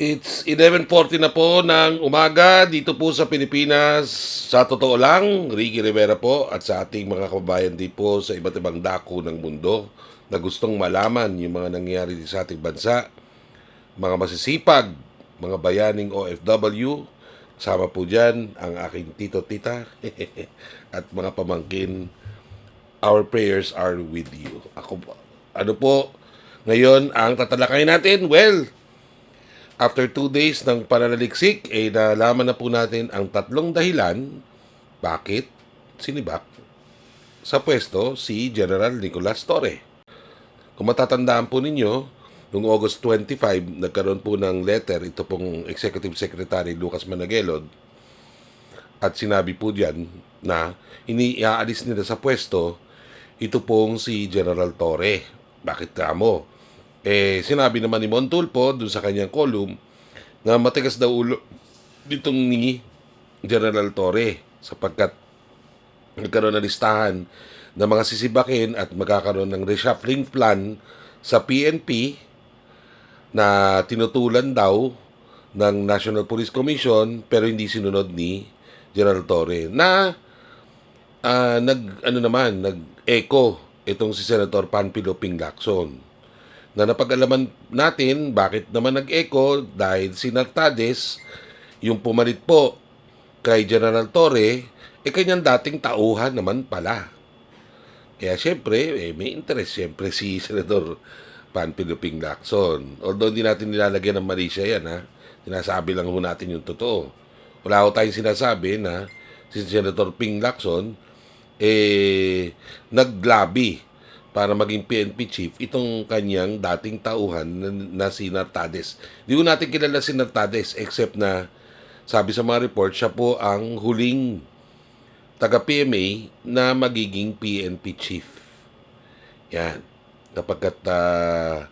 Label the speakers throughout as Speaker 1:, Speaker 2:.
Speaker 1: It's 11.40 na po ng umaga dito po sa Pilipinas. Sa totoo lang, Ricky Rivera po at sa ating mga kababayan din po sa iba't ibang dako ng mundo na gustong malaman yung mga nangyayari sa ating bansa. Mga masisipag, mga bayaning OFW, sama po dyan ang aking tito-tita at mga pamangkin. Our prayers are with you. Ako ano po, ngayon ang tatalakay natin? Well, After two days ng pananaliksik, eh nalaman na po natin ang tatlong dahilan bakit sinibak sa pwesto si General Nicolas Torre. Kung matatandaan po ninyo, noong August 25, nagkaroon po ng letter ito pong Executive Secretary Lucas Managelod at sinabi po diyan na iniaalis nila sa pwesto ito pong si General Torre. Bakit kamo? Eh, sinabi naman ni Montulpo dun sa kanyang column na matigas daw ulo ditong ni General Torre sapagkat nagkaroon ng listahan ng mga sisibakin at magkakaroon ng reshuffling plan sa PNP na tinutulan daw ng National Police Commission pero hindi sinunod ni General Torre na ah, nag ano naman nag-echo itong si Senator Panfilo Ping Lacson na napag-alaman natin bakit naman nag-echo dahil si Nartades, yung pumalit po kay General Torre, eh kanyang dating tauhan naman pala. Kaya syempre, eh, may interest syempre si Senador Panfilo Ping Lacson. Although hindi natin nilalagyan ng mali siya yan, ha? Sinasabi lang ho natin yung totoo. Wala ho tayong sinasabi na si Senator Ping Lacson eh, naglabi para maging PNP chief itong kanyang dating tauhan na, na si Nartades. Di ko natin kilala si Nartades except na sabi sa mga report siya po ang huling taga PMA na magiging PNP chief. Yan. Kapag uh,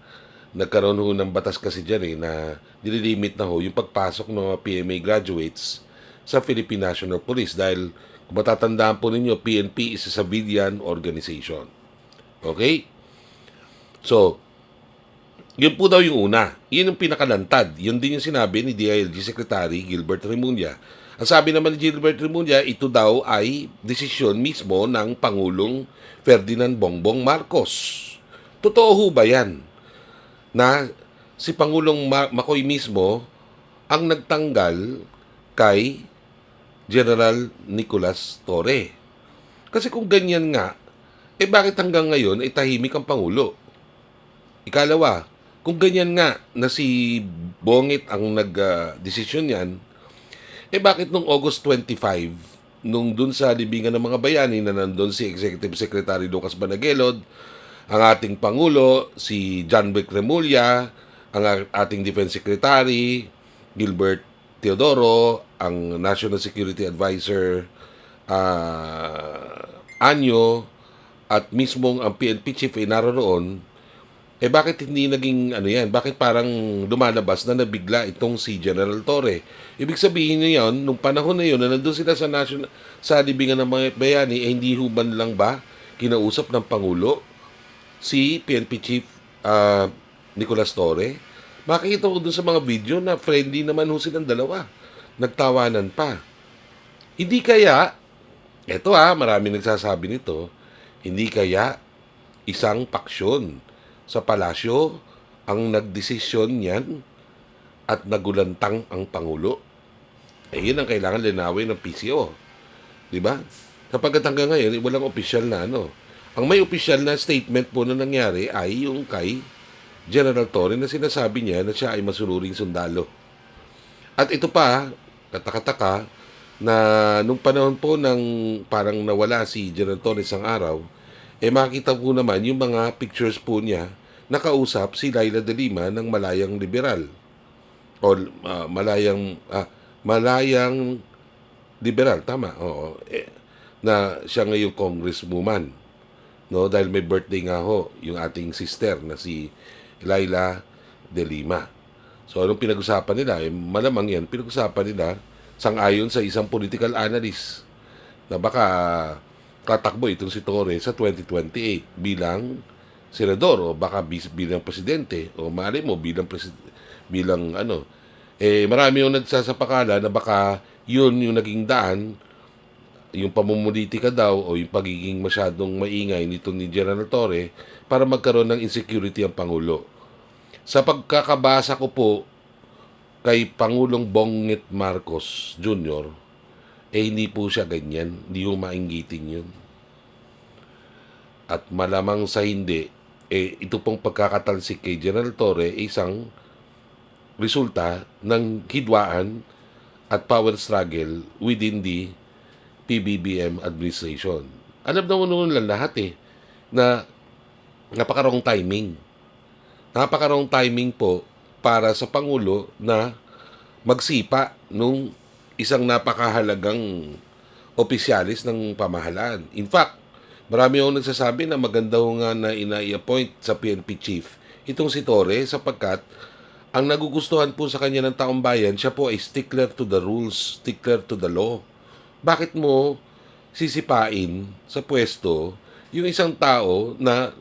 Speaker 1: nagkaroon ho ng batas kasi dyan eh, na nililimit na ho yung pagpasok ng mga PMA graduates sa Philippine National Police dahil kung matatandaan po ninyo, PNP is a civilian organization. Okay? So, yun po daw yung una. Yun yung pinakalantad. Yun din yung sinabi ni DILG Secretary Gilbert Remulla. Ang sabi naman ni Gilbert Remulla, ito daw ay desisyon mismo ng Pangulong Ferdinand Bongbong Marcos. Totoo ho ba yan? Na si Pangulong Ma- mismo ang nagtanggal kay General Nicolas Torre. Kasi kung ganyan nga, eh bakit hanggang ngayon ay tahimik ang Pangulo? Ikalawa, kung ganyan nga na si Bongit ang nag-desisyon uh, yan, eh bakit nung August 25, nung dun sa libingan ng mga bayani na nandun si Executive Secretary Lucas Banagelod, ang ating Pangulo, si John Vic Remulla, ang ating Defense Secretary, Gilbert Teodoro, ang National Security Advisor, uh, Anyo, at mismong ang PNP chief ay naroon, eh bakit hindi naging ano yan? Bakit parang lumalabas na nabigla itong si General Torre? Ibig sabihin niya yon nung panahon na yun na nandun sila sa national, sa libingan ng mga bayani, eh hindi huban lang ba kinausap ng Pangulo si PNP chief uh, Nicolas Torre? Makikita ko dun sa mga video na friendly naman ho silang dalawa. Nagtawanan pa. Hindi kaya, eto ah, marami nagsasabi nito, hindi kaya isang paksyon sa palasyo ang nagdesisyon niyan at nagulantang ang Pangulo? Eh, yun ang kailangan linawin ng PCO. Di ba? Kapag hanggang ngayon, eh, walang opisyal na ano. Ang may opisyal na statement po na nangyari ay yung kay General Torre na sinasabi niya na siya ay masunuring sundalo. At ito pa, katakataka, na nung panahon po ng parang nawala si General Torres ang araw, eh makita po naman yung mga pictures po niya nakausap si Laila de Lima ng Malayang Liberal. O uh, Malayang ah, Malayang Liberal tama oo. Eh, na siya ngayong congresswoman no? Dahil may birthday nga ho yung ating sister na si Laila de Lima. So anong pinag-usapan nila? Eh, malamang yan pinag-usapan nila sangayon sa isang political analyst na baka tatakbo itong si Torre sa 2028 bilang senador o baka bilang presidente o mali mo bilang presid- bilang ano Eh, marami yung nagsasapakala na baka yun yung naging daan, yung pamumulitika daw o yung pagiging masyadong maingay nito ni General Torre para magkaroon ng insecurity ang Pangulo. Sa pagkakabasa ko po kay Pangulong Bongit Marcos Jr., eh hindi po siya ganyan. Hindi mo mainggitin yun. At malamang sa hindi, eh ito pong pagkakatalsik kay General Torre ay isang resulta ng hidwaan at power struggle within the PBBM administration. Alam na noon lang lahat eh, na napakarong timing. Napakarong timing po para sa Pangulo na magsipa nung isang napakahalagang opisyalis ng pamahalaan. In fact, marami akong nagsasabi na maganda ho nga na ina-appoint sa PNP chief itong si Torre sapagkat ang nagugustuhan po sa kanya ng taong bayan, siya po ay stickler to the rules, stickler to the law. Bakit mo sisipain sa pwesto yung isang tao na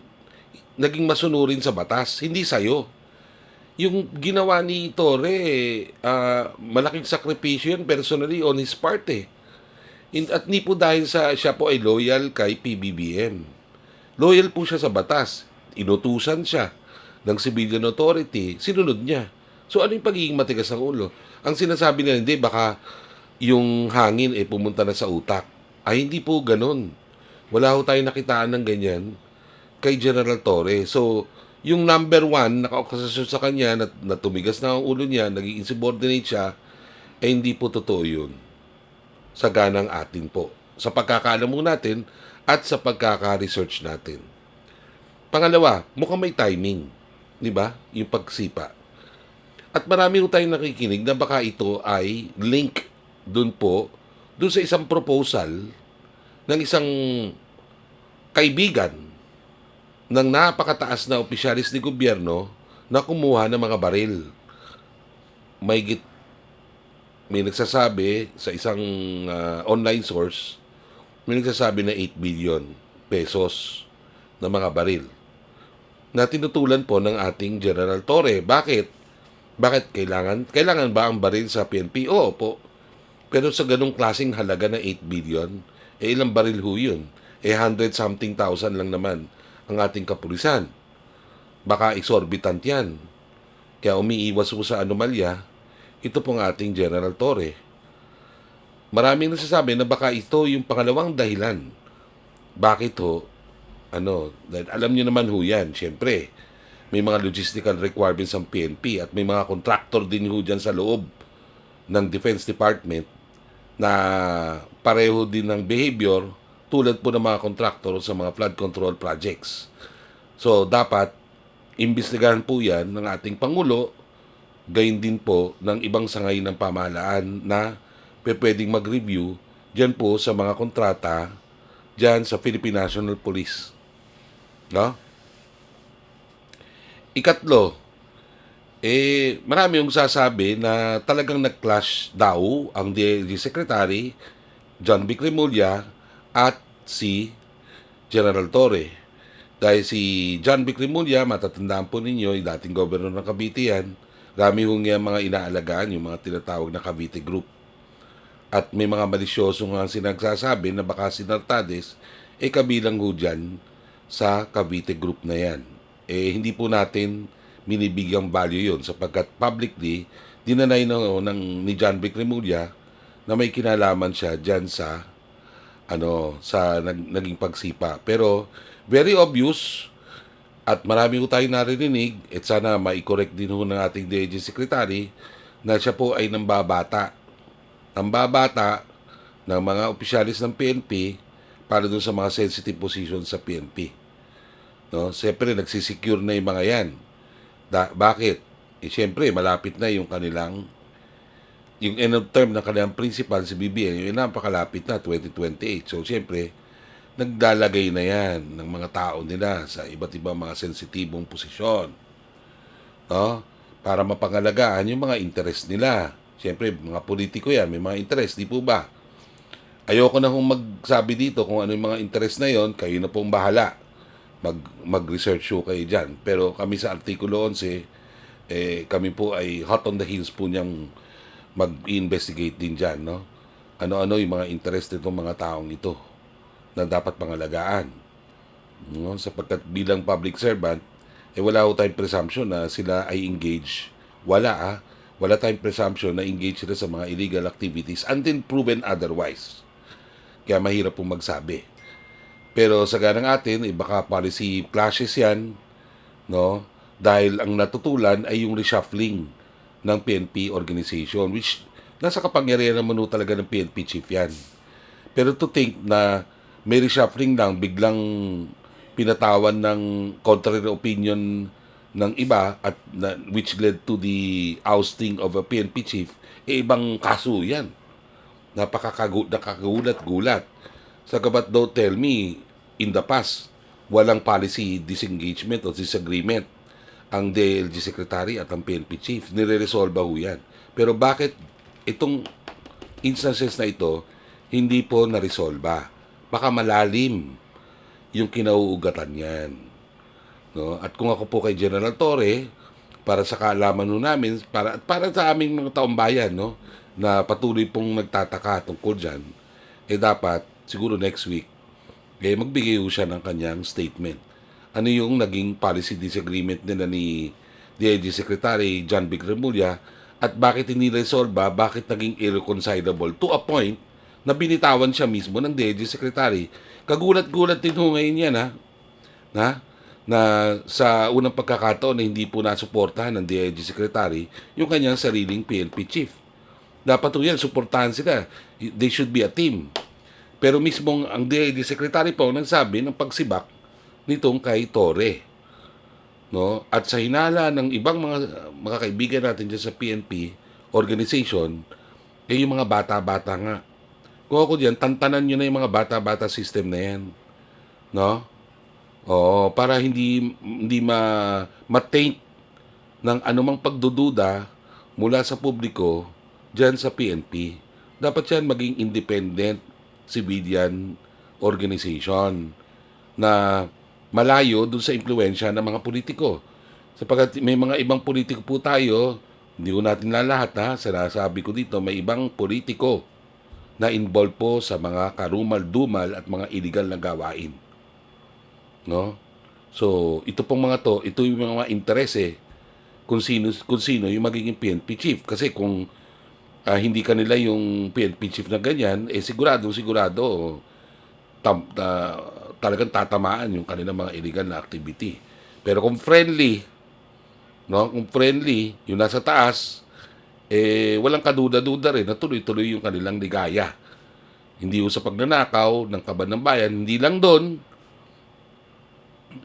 Speaker 1: naging masunurin sa batas, hindi sa'yo. Yung ginawa ni Torre, ah, malaking sakripisyo yun personally on his part eh. In- At ni po dahil sa siya po ay loyal kay PBBM. Loyal po siya sa batas. Inutusan siya ng civilian authority. Sinunod niya. So ano yung pagiging matigas ng ulo? Ang sinasabi nila, hindi, baka yung hangin eh pumunta na sa utak. Ay, hindi po ganun. Wala ho tayo nakitaan ng ganyan kay General Torre. So, yung number one, nakaokasasyon sa kanya, na, na tumigas na ang ulo niya, naging insubordinate siya, eh hindi po totoo yun sa ganang atin po. Sa pagkakaalam natin at sa pagkaka-research natin. Pangalawa, mukhang may timing. Di ba? Yung pagsipa. At marami ho tayong nakikinig na baka ito ay link dun po, dun sa isang proposal ng isang kaibigan ng napakataas na opisyalis ni gobyerno na kumuha ng mga baril. May git may nagsasabi sa isang ah, online source, may nagsasabi na 8 billion pesos na mga baril na tinutulan po ng ating General Torre. Bakit? Bakit kailangan? Kailangan ba ang baril sa PNP? Oo po. Pero sa ganong klaseng halaga na 8 billion, eh ilang baril ho yun? Eh 100 something thousand lang naman ang ating kapulisan. Baka exorbitant yan. Kaya umiiwas po sa anomalya, ito pong ating General Torre. Maraming nasasabi na baka ito yung pangalawang dahilan. Bakit ho? Ano, dahil alam niyo naman ho yan, syempre, may mga logistical requirements ang PNP at may mga contractor din ho dyan sa loob ng Defense Department na pareho din ng behavior tulad po ng mga contractor sa mga flood control projects. So, dapat imbestigahan po yan ng ating Pangulo, gayon din po ng ibang sangay ng pamahalaan na pwedeng mag-review dyan po sa mga kontrata dyan sa Philippine National Police. No? Ikatlo, eh, marami yung sasabi na talagang nag-clash daw ang DLG Secretary, John B. at si General Torre. Dahil si John B. Cremulya, matatandaan po ninyo, yung dating governor ng Cavite yan, rami hong yung mga inaalagaan, yung mga tinatawag na Cavite Group. At may mga malisyoso nga sinagsasabi na baka si Nartades, eh kabilang ho dyan sa Cavite Group na yan. Eh, hindi po natin binibigyang value yon sapagkat publicly, dinanay na ho ng, ni John B. Cremulya na may kinalaman siya dyan sa ano sa nag, naging pagsipa. Pero very obvious at marami ko tayong naririnig at sana mai-correct din ho ng ating DG Secretary na siya po ay nambabata. Nambabata ng mga opisyalis ng PNP para dun sa mga sensitive positions sa PNP. No? Siyempre, nagsisecure na yung mga yan. Da, bakit? Eh, siyempre, malapit na yung kanilang yung end of term ng kanilang principal si BBN, yung napakalapit na, 2028. So, siyempre, naglalagay na yan ng mga tao nila sa iba't ibang mga sensitibong posisyon. No? Para mapangalagaan yung mga interest nila. Siyempre, mga politiko yan, may mga interest, di po ba? Ayoko na kung magsabi dito kung ano yung mga interest na yon, kayo na pong bahala. Mag, mag-research ho kayo dyan. Pero kami sa Artikulo 11, eh, kami po ay hot on the heels po niyang mag-investigate din dyan, no? Ano-ano yung mga interest nitong mga taong ito na dapat pangalagaan. No? Sapagkat bilang public servant, eh wala ho tayong presumption na sila ay engage. Wala ah. Wala tayong presumption na engage sila sa mga illegal activities until proven otherwise. Kaya mahirap pong magsabi. Pero sa ganang atin, eh, baka policy clashes yan, no? Dahil ang natutulan ay yung reshuffling ng PNP organization, which nasa kapangyarihan naman talaga ng PNP chief yan. Pero to think na may reshuffling lang, biglang pinatawan ng contrary opinion ng iba at na, which led to the ousting of a PNP chief, eh ibang kaso yan. Napakakagu- nakakagulat-gulat. Sagabat daw tell me, in the past, walang policy disengagement o disagreement ang DLG Secretary at ang PNP Chief. Nire-resolve ho yan. Pero bakit itong instances na ito hindi po na-resolve? Baka malalim yung kinauugatan yan. No? At kung ako po kay General Torre, para sa kaalaman ho namin, para, para sa aming mga taong bayan, no? na patuloy pong nagtataka tungkol dyan, eh dapat, siguro next week, eh magbigay siya ng kanyang statement. Ano yung naging policy disagreement nila ni DIG Secretary John Big Remulla at bakit hindi resolve ba, bakit naging irreconcilable to a point na binitawan siya mismo ng DIG Secretary. Kagulat-gulat din ho ngayon yan ha, na, na sa unang pagkakataon na hindi po nasuportahan ng DIG Secretary yung kanyang sariling PNP Chief. Dapat po yan, suportahan sila. They should be a team. Pero mismong ang DID Secretary po nagsabi ng pagsibak nitong kay Torre. No? At sa hinala ng ibang mga, mga kaibigan natin dyan sa PNP organization, eh yung mga bata-bata nga. Kung ako dyan, tantanan nyo na yung mga bata-bata system na yan. No? Oo, para hindi hindi ma ma-taint ng anumang pagdududa mula sa publiko dyan sa PNP. Dapat yan maging independent civilian organization na malayo dun sa impluensya ng mga politiko. Sapagkat may mga ibang politiko po tayo, hindi ko natin lalahat ha, sinasabi ko dito, may ibang politiko na involved po sa mga karumal-dumal at mga illegal na gawain. No? So, ito pong mga to, ito yung mga interes eh, kung sino, kung sino yung magiging PNP chief. Kasi kung ah, hindi kanila yung PNP chief na ganyan, eh sigurado, sigurado, tam, ta- talagang tatamaan yung kanilang mga illegal na activity. Pero kung friendly, no, kung friendly, yung nasa taas, eh walang kaduda-duda rin na tuloy-tuloy yung kanilang ligaya. Hindi yung sa pagnanakaw ng kaban ng bayan, hindi lang doon,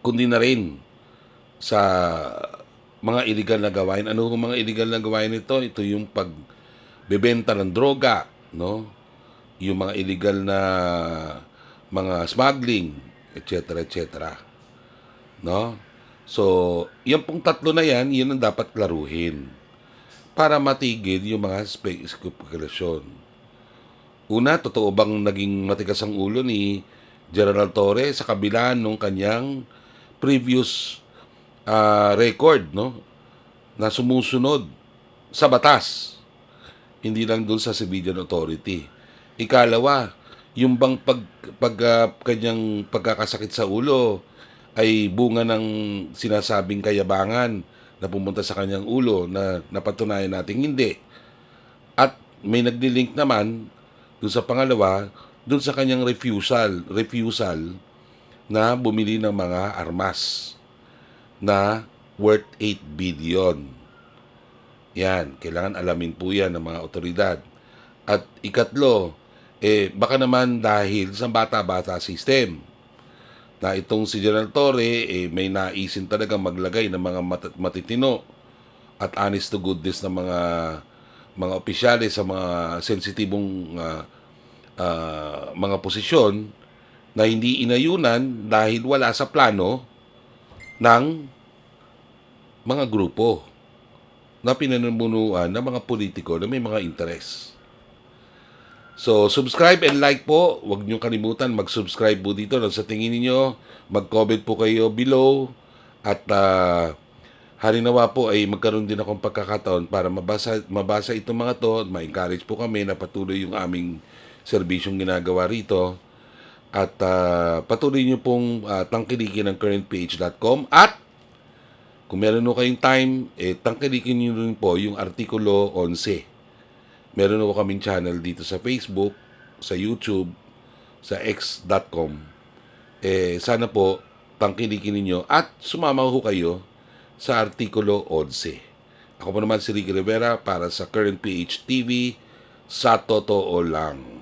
Speaker 1: kundi na rin sa mga illegal na gawain. Ano yung mga illegal na gawain nito? Ito yung pagbebenta ng droga, no? Yung mga illegal na mga smuggling, etc. etc. No? So, yan pong tatlo na yan, yun ang dapat klaruhin para matigil yung mga spe- spekulasyon. Una, totoo bang naging matigas ang ulo ni General Torre sa kabila nung kanyang previous ah, record, no? Na sumusunod sa batas. Hindi lang dun sa civilian authority. Ikalawa, yung bang pag, pag ah, kanyang pagkakasakit sa ulo ay bunga ng sinasabing kayabangan na pumunta sa kanyang ulo na napatunayan natin hindi. At may nagdi-link naman dun sa pangalawa, dun sa kanyang refusal, refusal na bumili ng mga armas na worth 8 billion. Yan, kailangan alamin po yan ng mga otoridad. At ikatlo, eh, baka naman dahil sa bata-bata system na itong si General Torre eh, may naisin talaga maglagay ng mga mat- matitino at honest to goodness na mga mga opisyales sa mga sensitibong ah, ah, mga posisyon na hindi inayunan dahil wala sa plano ng mga grupo na pinanamunuan ng mga politiko na may mga interes. So, subscribe and like po. Huwag niyo kalimutan mag-subscribe po dito. Sa tingin niyo, mag-comment po kayo below. At ah, Halinawa po ay magkaroon din akong pagkakataon para mabasa, mabasa itong mga to. Ma-encourage po kami na patuloy yung aming serbisyong ginagawa rito. At ah, patuloy nyo pong uh, tangkilikin ng currentpage.com at kung meron nyo kayong time, eh, tangkilikin nyo rin po yung Artikulo 11. Meron po kaming channel dito sa Facebook, sa YouTube, sa x.com. Eh, sana po tangkilikin ninyo at sumama ho kayo sa Artikulo 11. Ako po naman si Ricky Rivera para sa Current PH TV sa totoo lang.